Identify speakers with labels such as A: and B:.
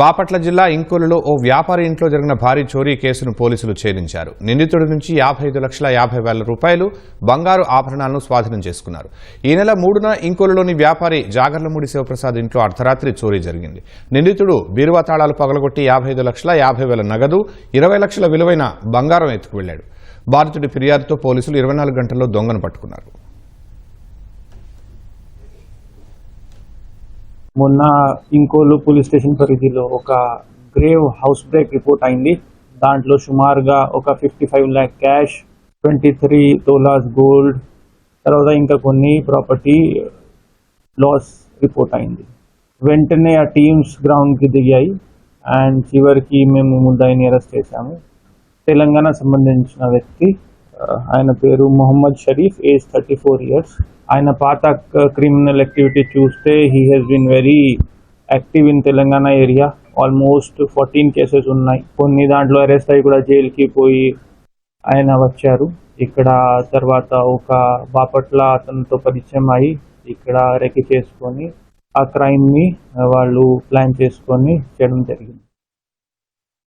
A: బాపట్ల జిల్లా ఇంకోలలో ఓ వ్యాపారి ఇంట్లో జరిగిన భారీ చోరీ కేసును పోలీసులు ఛేదించారు. నిందితుడి నుంచి యాభై ఐదు లక్షల యాభై వేల రూపాయలు బంగారు ఆభరణాలను స్వాధీనం చేసుకున్నారు. ఈ నెల మూడున ఇంకోలలోని వ్యాపారి జాగర్లమూడి శివప్రసాద్ ఇంట్లో అర్ధరాత్రి చోరీ జరిగింది. నిందితుడు బీరువా తాళాలు పగలగొట్టి యాభై ఐదు లక్షల యాభై వేల నగదు ఇరవై లక్షల విలువైన బంగారం ఎత్తుకు వెళ్ళాడు బాధితుడి ఫిర్యాదుతో పోలీసులు ఇరవై నాలుగు గంటల్లో దొంగను పట్టుకున్నారు.
B: మొన్న ఇంకోలు పోలీస్ స్టేషన్ పరిధిలో ఒక గ్రేవ్ హౌస్ బ్రేక్ రిపోర్ట్ అయింది. దాంట్లో సుమారుగా ఒక fifty five lakh cash twenty three tolas gold తర్వాత ఇంకా కొన్ని ప్రాపర్టీ లాస్ రిపోర్ట్ అయింది. వెంటనే ఆ టీమ్స్ గ్రౌండ్కి దిగాయి అండ్ చివరికి మేము ముద్దాయిని అరెస్ట్ చేశాము. తెలంగాణ సంబంధించిన వ్యక్తి ఆయన పేరు Mohammed Sharif age thirty four years ఆయన పాత క్రిమినల్ యాక్టివిటీ చూస్తే he he's been very active in Telangana area almost fourteen cases ఉన్నాయి. కొన్ని దాంట్లో అరెస్ట్ అయ్యి కూడా జైలుకి పోయి ఆయన వచ్చారు. ఇక్కడ తర్వాత ఒక బాపట్ల అతనితో పరిచయం అయ్యి ఇక్కడ రెక్కి చేసుకొని ఆ క్రైమ్ని వాళ్ళు ప్లాన్ చేసుకొని చేయడం జరిగింది.